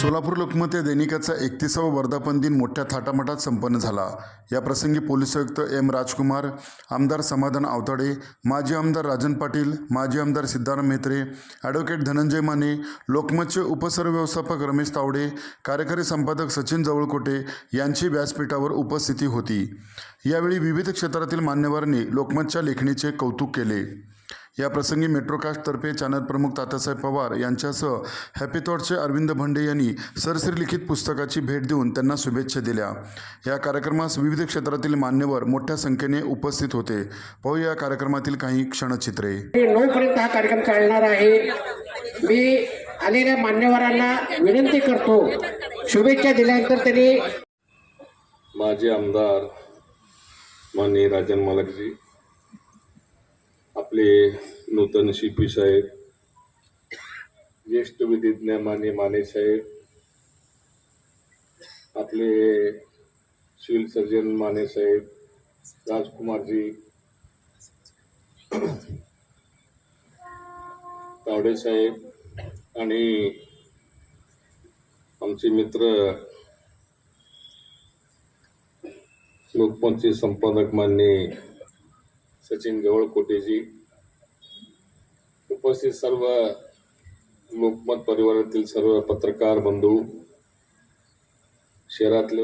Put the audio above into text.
सोलापूर लोकमत या दैनिकाचा एकतीसावा वर्धापन दिन मोठ्या थाटामाटात संपन्न झाला. या प्रसंगी पोलीस आयुक्त एम राजकुमार आमदार समाधान आवताडे माजी आमदार राजन पाटील माजी आमदार सिद्धाराम म्हेत्रे ॲडव्होकेट धनंजय माने लोकमतचे उपसरव्यवस्थापक रमेश तावडे कार्यकारी संपादक सचिन जवळकोटे यांची व्यासपीठावर उपस्थिती होती. यावेळी विविध क्षेत्रातील मान्यवरांनी लोकमतच्या लेखणीचे कौतुक केले. या प्रसंगी मेट्रोकास्टतर्फे चॅनल प्रमुख तात्यासाहेब पवार यांच्यासह हॅपी थॉटचे अरविंद भंडे यांनी सरसरलिखित पुस्तकाची भेट देऊन त्यांना शुभेच्छा दिल्या. या कार्यक्रमास विविध क्षेत्रातील मान्यवर मोठ्या संख्येने उपस्थित होते. पाहूया या कार्यक्रमातील काही क्षणचित्रे. नऊ पर्यंत हा कार्यक्रम चालणार आहे. मी आलेल्या मान्यवरांना विनंती करतो. शुभेच्छा दिल्यानंतर त्यांनी माजी आमदार माननीय राजन मालकजी आपले नूतन शिपी साहेब ज्येष्ठ विधिज्ञ मान्य माने साहेब आपले सिव्हिल सर्जन माने साहेब राजकुमारजी तावडे साहेब आणि आमचे मित्र लोकपंची संपादक मान्य सचिन गवळकोटेजी उपस्थित सर्व लोकमत परिवारातील सर्व पत्रकार बंधू शहरातले